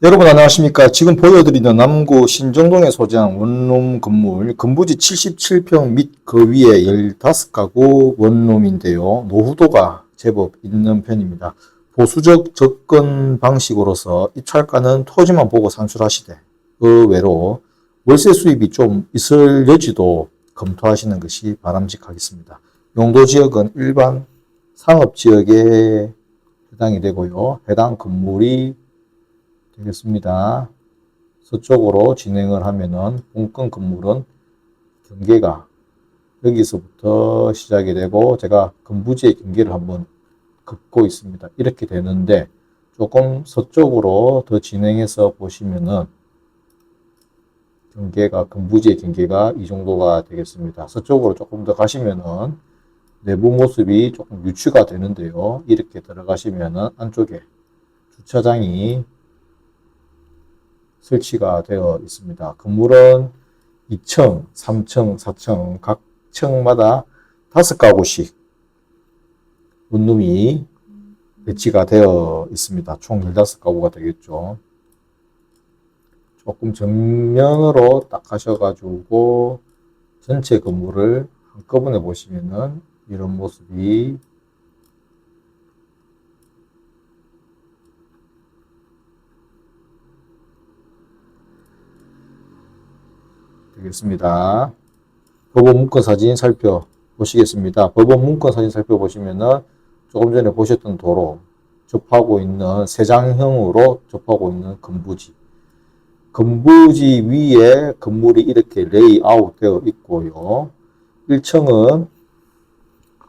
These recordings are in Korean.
여러분 안녕하십니까. 지금 보여드리는 남구 신정동에 소재한 원룸 건물, 건부지 77평 및 그 위에 15가구 원룸인데요. 노후도가 제법 있는 편입니다. 보수적 접근 방식으로서 입찰가는 토지만 보고 산출하시되 그 외로 월세 수입이 좀 있을 여지도 검토하시는 것이 바람직하겠습니다. 용도 지역은 일반 상업 지역에 해당이 되고요. 해당 건물이 되겠습니다. 서쪽으로 진행을 하면은 본건 건물은 경계가 여기서부터 시작이 되고 제가 건부지의 경계를 한번 긋고 있습니다. 이렇게 되는데 조금 서쪽으로 더 진행해서 보시면은 경계가 건부지의 경계가 이 정도가 되겠습니다. 서쪽으로 조금 더 가시면은 내부 모습이 조금 유추가 되는데요. 이렇게 들어가시면은 안쪽에 주차장이 설치가 되어 있습니다. 건물은 2층, 3층, 4층 각 층마다 다섯 가구씩 원룸이 배치가 되어 있습니다. 총 15가구가 되겠죠. 조금 정면으로 딱 가셔가지고 전체 건물을 한꺼번에 보시면은 이런 모습이 되겠습니다. 법원 문건 사진 살펴보시겠습니다. 법원 문건 사진 살펴보시면은 조금 전에 보셨던 도로 접하고 있는 세장형으로 접하고 있는 건부지. 건부지 위에 건물이 이렇게 레이아웃 되어 있고요. 1층은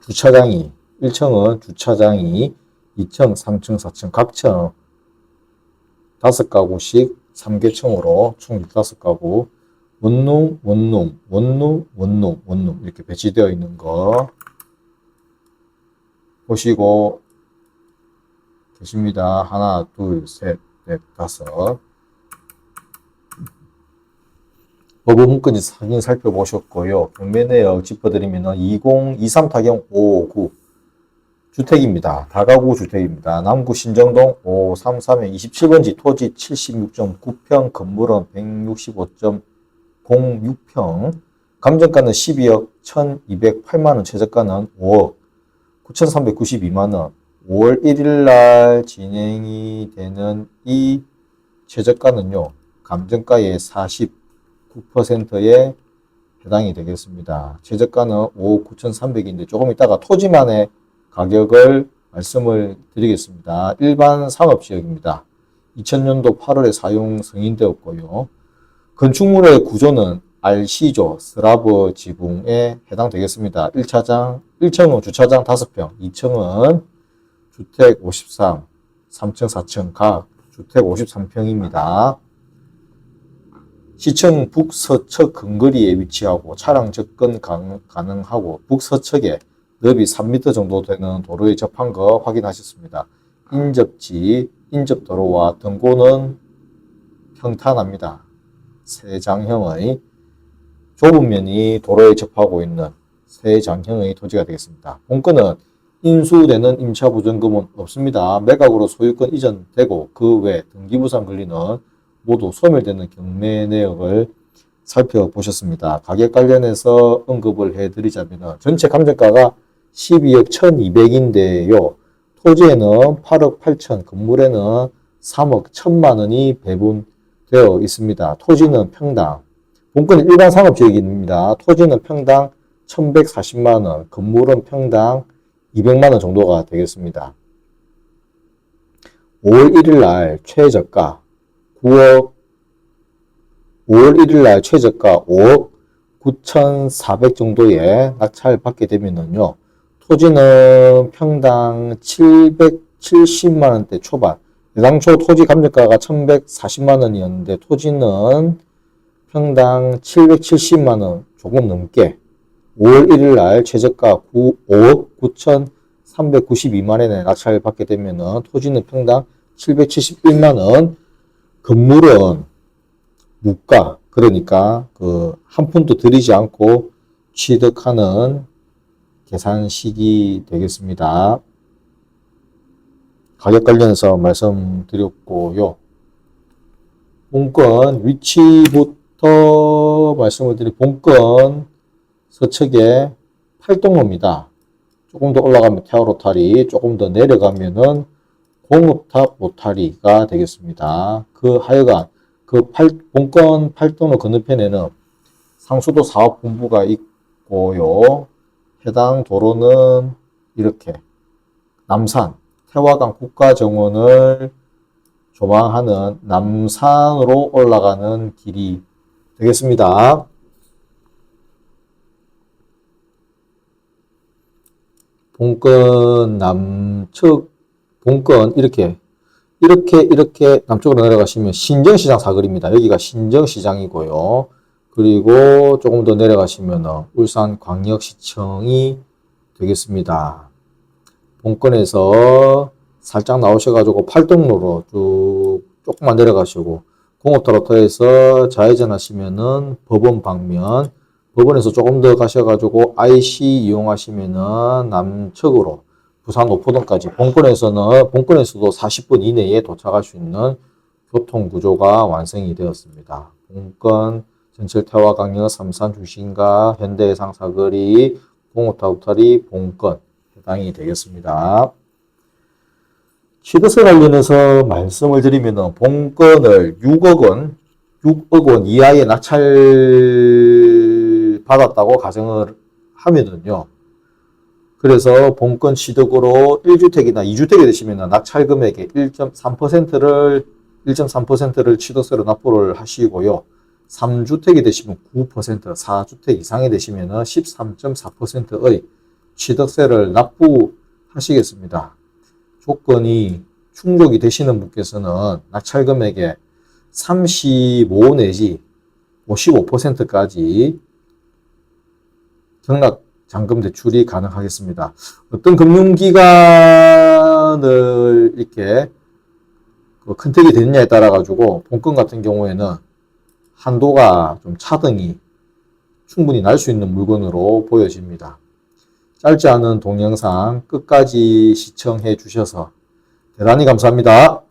주차장이, 1층은 주차장이 2층, 3층, 4층 각층 다섯 가구씩 3개층으로 총 15가구 원룸, 원룸, 원룸, 원룸, 원룸 이렇게 배치되어 있는 거 보시고 계십니다. 하나, 둘, 셋, 넷, 다섯. 법원 문건지 사진 살펴보셨고요. 경매 내역 짚어드리면 2023 타경 559 주택입니다. 다가구 주택입니다. 남구 신정동 533에 27번지 토지 76.9평 건물은 165. 06평, 감정가는 12억 1208만원, 최저가는 5억 9392만원, 5월 1일 날 진행이 되는 이 최저가는요, 감정가의 49%에 해당이 되겠습니다. 최저가는 5억 9300인데 조금 이따가 토지만의 가격을 말씀을 드리겠습니다. 일반 상업지역입니다. 2000년도 8월에 사용 승인되었고요. 건축물의 구조는 RC조 슬라브 지붕에 해당되겠습니다. 1차장, 1층은 주차장 5평, 2층은 주택 53, 3층, 4층 각 주택 53평입니다. 시청 북서측 근거리에 위치하고 차량 접근 가능하고 북서측에 넓이 3m 정도 되는 도로에 접한 거 확인하셨습니다. 인접지, 인접도로와 등고는 평탄합니다. 세장형의 좁은 면이 도로에 접하고 있는 세장형의 토지가 되겠습니다. 본건은 인수되는 임차 보증금은 없습니다. 매각으로 소유권 이전되고 그 외 등기부상 권리는 모두 소멸되는 경매 내역을 살펴보셨습니다. 가격 관련해서 언급을 해드리자면 전체 감정가가 12억 1200인데요. 토지에는 8억 8천, 건물에는 3억 1천만 원이 배분 되어 있습니다. 토지는 평당, 본건은 일반 상업지역입니다. 토지는 평당 1140만원, 건물은 평당 200만원 정도가 되겠습니다. 5월 1일 날 최저가 9억 5월 1일 날 최저가 5억 9,400 정도에 낙찰 받게 되면은요. 토지는 평당 770만 원대 초반 당초 토지 감정가가 1140만 원이었는데 토지는 평당 770만 원 조금 넘게 5월 1일 날 최저가 9, 5억 9,392만 원에 낙찰을 받게 되면 토지는 평당 771만 원 건물은 무가 그러니까 그 한 푼도 들이지 않고 취득하는 계산식이 되겠습니다. 가격 관련해서 말씀드렸고요. 본건 위치부터 말씀을 드린 본건 서측에 팔동로입니다. 조금 더 올라가면 태화 로타리, 조금 더 내려가면은 공업탑 로타리가 되겠습니다. 그 하여간 그 팔, 본건 팔동로 건너편에는 상수도 사업본부가 있고요. 해당 도로는 이렇게 남산 태화강 국가정원을 조망하는 남산으로 올라가는 길이 되겠습니다. 본건 남측 본건 이렇게 이렇게 이렇게 남쪽으로 내려가시면 신정시장 사거리입니다. 여기가 신정시장이고요. 그리고 조금 더 내려가시면 울산 광역시청이 되겠습니다. 본건에서 살짝 나오셔가지고 팔동로로 쭉 조금만 내려가시고 공업타로터에서 좌회전 하시면은 법원 방면 법원에서 조금 더 가셔가지고 IC 이용하시면은 남측으로 부산 오포동까지 본권에서는 본권에서도 40분 이내에 도착할 수 있는 교통 구조가 완성이 되었습니다. 본권 전철 태화 강역 삼산 주신가 현대해상 사거리 공업타우타리 본권 해당이 되겠습니다. 취득세 관련해서 말씀을 드리면은 본건을 6억 원, 6억 원 이하의 낙찰 받았다고 가정을 하면은요. 그래서 본건 취득으로 1주택이나 2주택이 되시면 낙찰 금액의 1.3%를 1.3%를 취득세로 납부를 하시고요. 3주택이 되시면 9%, 4주택 이상이 되시면 13.4%의 취득세를 납부하시겠습니다. 조건이 충족이 되시는 분께서는 낙찰 금액의 35 내지 55%까지 경락 잔금 대출이 가능하겠습니다. 어떤 금융기관을 이렇게 그 컨택이 되느냐에 따라 가지고 본건 같은 경우에는 한도가 좀 차등이 충분히 날 수 있는 물건으로 보여집니다. 짧지 않은 동영상 끝까지 시청해 주셔서 대단히 감사합니다.